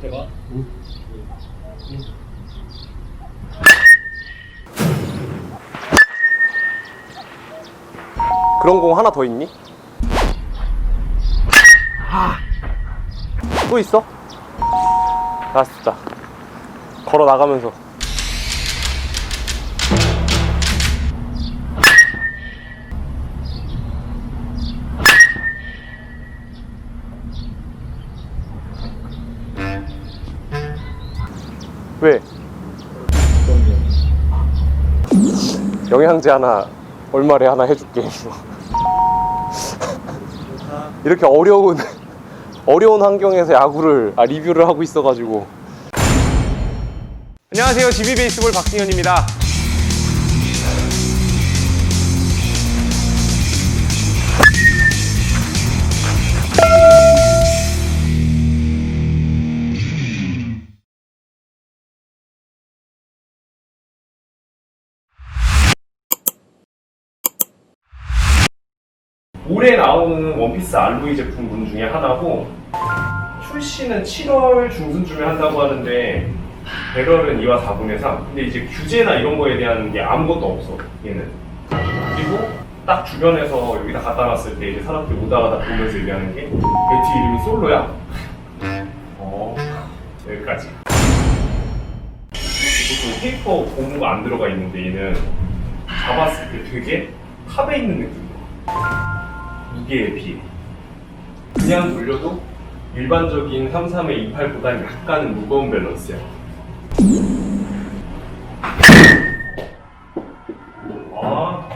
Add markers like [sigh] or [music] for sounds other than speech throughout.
제가 그런 공 하나 더 있니? 또 있어? 알았다. 걸어 나가면서. 왜? 영양제 하나 얼마래 하나 해줄게. [laughs] 이렇게 어려운 어려운 환경에서 야구를 아, 리뷰를 하고 있어가지고. 안녕하세요, GB 베이스볼 박진현입니다. 올해 나오는 원피스 알로이 제품군 중에 하나고 출시는 7월 중순쯤에 한다고 하는데 배럴은 2와 4분의 3 근데 이제 규제나 이런 거에 대한 게 아무것도 없어 얘는. 그리고 딱 주변에서 여기다 갖다 놨을 때 이제 사람들이 오다 가 다 보면서 얘기하는 게 배트 이름이 솔로야. 어 여기까지. 보통 페이퍼 고무가 안 들어가 있는데 얘는 잡았을 때 되게 탑에 있는 느낌이야 무게에 비해 그냥 돌려도 일반적인 33의 28보다는 약간은 무거운 밸런스야. 아.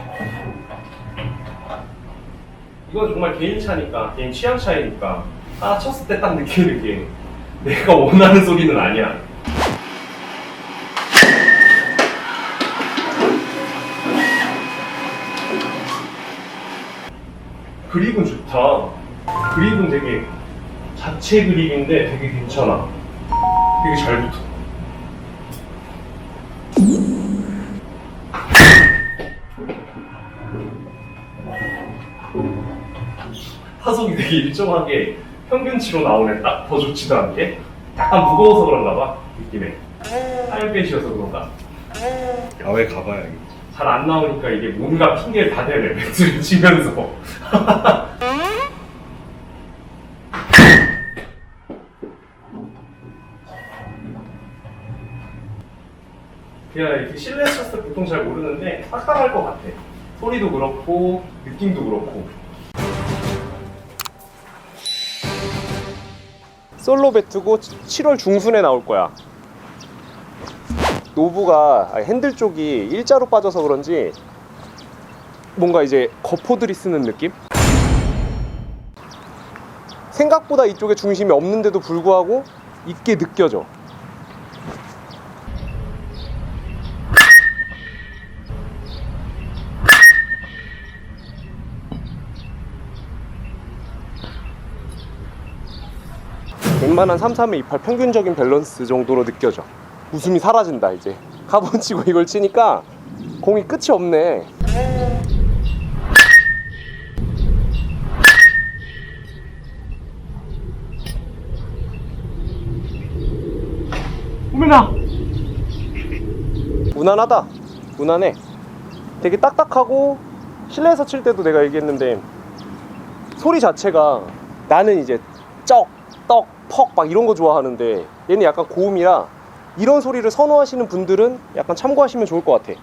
이건 정말 개인 차니까 개인 취향 차이니까. 딱 쳤을 때 딱 느끼는 게 내가 원하는 소리는 아니야 그립은 좋다. 그립은 되게 자체 그립인데 되게 괜찮아. 되게 잘 붙어. 타석이 되게 일정하게 평균치로 나오네. 딱 더 좋지도 않게. 약간 무거워서 그런가 봐. 느낌에. 하얀빛이어서 그런가? 야외 가봐야겠지. 잘 안 나오니까 이게 뭔가 핑계를 다 대네. 배트를 치면서. [laughs] 그냥 이렇게 실내 때 보통 잘 모르는데 딱딱할 것 같아. 소리도 그렇고 느낌도 그렇고. 솔로 배트고 7월 중순에 나올 거야. 노브가 아니, 핸들 쪽이 일자로 빠져서 그런지 뭔가 이제 거포들이 쓰는 느낌? 생각보다 이쪽에 중심이 없는데도 불구하고 있게 느껴져. 웬만한 33에 28 평균적인 밸런스 정도로 느껴져. 웃음이 사라진다 이제. 카본 치고 [laughs] 이걸 치니까 공이 끝이 없네. 우민아. 무난하다. 무난해. 되게 딱딱하고 실내에서 칠 때도 내가 얘기했는데 소리 자체가 나는 이제 쩍, 떡, 퍽 막 이런 거 좋아하는데 얘는 약간 고음이라 이런 소리를 선호하시는 분들은 약간 참고하시면 좋을 것 같아.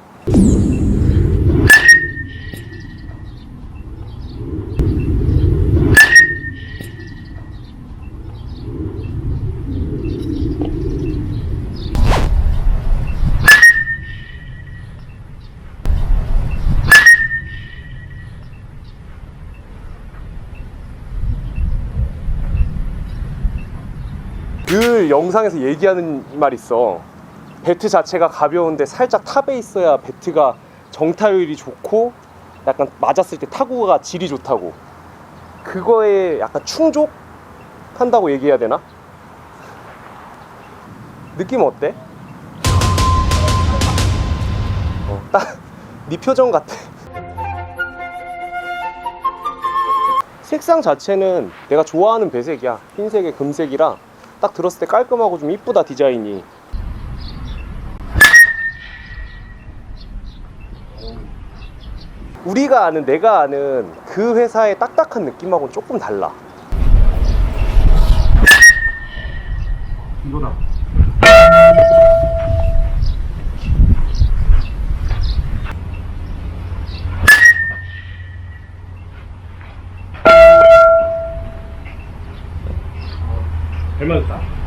늘 영상에서 얘기하는 말 있어. 배트 자체가 가벼운데 살짝 탑에 있어야 배트가 정타율이 좋고 약간 맞았을 때 타구가 질이 좋다고. 그거에 약간 충족한다고 얘기해야 되나? 느낌 어때? 어, 딱네 표정 같아. 색상 자체는 내가 좋아하는 배색이야. 흰색에 금색이라 딱 들었을 때 깔끔하고 좀 이쁘다 디자인이. 우리가 아는 내가 아는 그 회사의 딱딱한 느낌하고는 조금 달라. 이거다 잘 맞았다